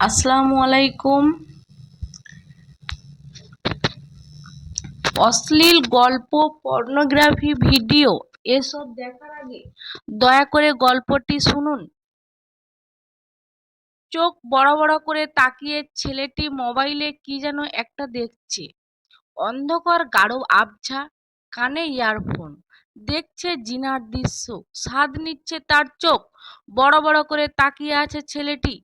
আসসালামু আলাইকুম। অশ্লীল গল্প, পর্নোগ্রাফি ভিডিও, এসব দেখার আগে দয়া করে গল্পটি শুনুন। চোখ বড় বড় করে তাকিয়ে ছেলেটি মোবাইলে কি যেন একটা দেখছে। অন্ধকার গাঢ় আবছা, কানে ইয়ারফোন। দেখছে জিনার দৃশ্য, স্বাদ নিচ্ছে তার চোখ। বড় বড় করে তাকিয়ে আছে ছেলেটি।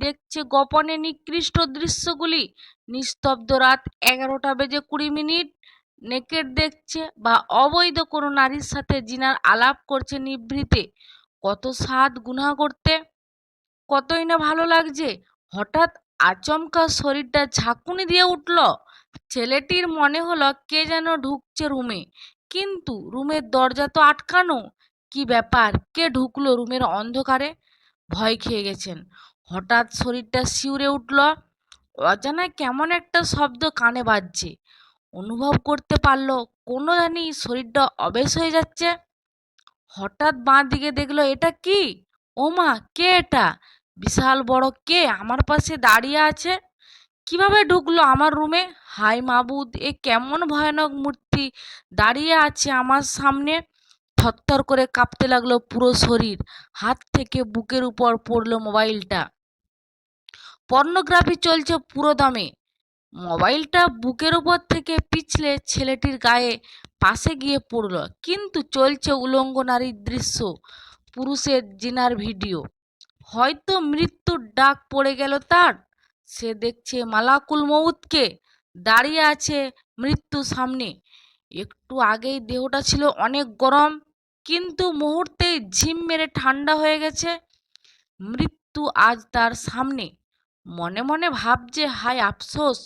দেখছে গোপনে নিকৃষ্ট দৃশ্যগুলি। নিস্তব্ধ রাত এগারোটা বেজে কুড়ি মিনিট। নেকেট দেখছে বা অবৈধ কোনো নারীর সাথে জিনার আলাপ করছে নিভৃতে। কত স্বাদ গুনা করতে। কতই না ভালো লাগছে। হঠাৎ আচমকা শরীরটা ঝাঁকুনি দিয়ে উঠল। ছেলেটির মনে হলো কে যেন ঢুকছে রুমে। কিন্তু রুমের দরজা তো আটকানো। কি ব্যাপার? কে ঢুকলো রুমের অন্ধকারে? ভয় খেয়ে গেছেন। হঠাৎ শরীরটা শিউরে উঠল। অজানা কেমন একটা শব্দ কানে বাজছে। অনুভব করতে পারল কোনো জানি শরীরটা অবেশ হয়ে যাচ্ছে। হঠাৎ বাঁ দিকে দেখল, এটা কি? ও মা কে এটা? বিশাল বড় কে আমার পাশে দাঁড়িয়ে আছে? কীভাবে ঢুকলো আমার রুমে? হাই মাবুদ, এ কেমন ভয়ানক মূর্তি দাঁড়িয়ে আছে আমার সামনে! থরথর করে কাঁপতে লাগল পুরো শরীর। হাত থেকে বুকের উপর পড়ল মোবাইলটা। পর্নোগ্রাফি চলছে পুরো দমে মোবাইলটা বুকের উপর থেকে পিছলে ছেলেটির গায়ে পাশে গিয়ে পড়ল। কিন্তু চলছে উলঙ্গ নারীর দৃশ্য, পুরুষের জিনার ভিডিও। হয়তো মৃত্যুর ডাক পড়ে গেল তার। সে দেখছে মালাকুল মউতকে দাঁড়িয়ে আছে মৃত্যু সামনে। একটু আগেই দেহটা ছিল অনেক গরম, কিন্তু মুহূর্তেই ঝিম মেরে ঠান্ডা হয়ে গেছে। মৃত্যু আজ তার সামনে। মনে মনে ভাবছে, হায় আফসোস,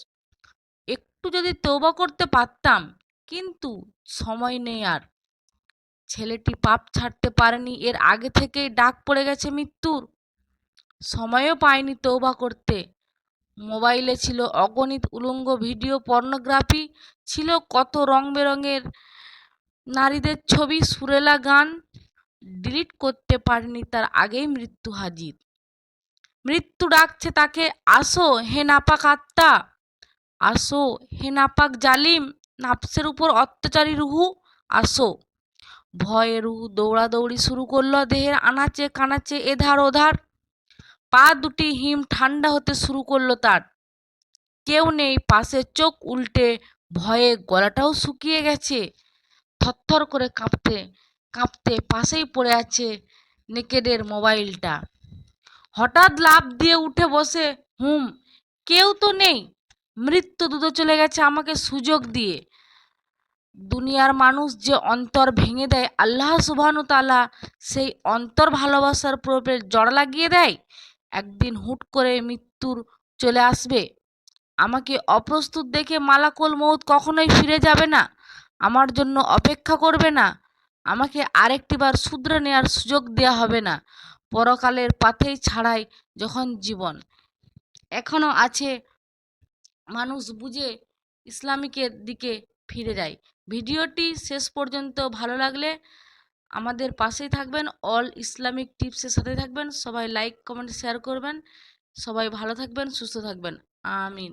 একটু যদি তৌবা করতে পারতাম, কিন্তু সময় নেই আর। ছেলেটি পাপ ছাড়তে পারেনি, এর আগে থেকেই ডাক পড়ে গেছে মৃত্যুর। সময়ও পায়নি তৌবা করতে। মোবাইলে ছিল অগণিত উলঙ্গ ভিডিও, পর্নোগ্রাফি ছিল কত রং বেরঙের নারীদের ছবি, সুরেলা গান ডিলিট করতে পারেনি, তার আগেই মৃত্যু হাজির। মৃত্যু ডাকছে তাকে, আসো হে নাপাক আত্মা, আসো হে নাপাক জালিম, নাফসের উপর অত্যাচারী রুহু, আসো। ভয়ে রুহু দৌড়াদৌড়ি শুরু করল, দেহের আনাচে কানাচে, এধার ওধার। পা দুটি হিম ঠান্ডা হতে শুরু করল তার। কেউ নেই পাশে চোখ উল্টে ভয়ে গলাটাও শুকিয়ে গেছে। থরথর করে কাঁপতে কাঁপতে পাশেই পড়ে আছে নেকেডের মোবাইলটা। হঠাৎ লাফ দিয়ে উঠে বসে, হুম, কেউ তো নেই। মৃত্যু দুধে চলে গেছে আমাকে সুযোগ দিয়ে। দুনিয়ার মানুষ যে অন্তর ভেঙে দেয়, আল্লাহ সুবহানু তালা সেই অন্তর ভালোবাসার প্রবেশ জড় লাগিয়ে দেয়। একদিন হুট করে মৃত্যুর চলে আসবে। আমাকে অপ্রস্তুত দেখে মালাকুল মৌত কখনোই ফিরে যাবে না। আমার জন্য অপেক্ষা করবে না। আমাকে আরেকটিবার শুধরে নেওয়ার সুযোগ দেওয়া হবে না। পরকালের পাথেই ছাড়াই যখন জীবন। এখনও আছে মানুষ বুঝে ইসলামিকের দিকে ফিরে যায়। ভিডিওটি শেষ পর্যন্ত ভালো লাগলে আমাদের পাশেই থাকবেন, অল ইসলামিক টিপসের সাথে থাকবেন। সবাই লাইক, কমেন্ট, শেয়ার করবেন। সবাই ভালো থাকবেন, সুস্থ থাকবেন। আমিন।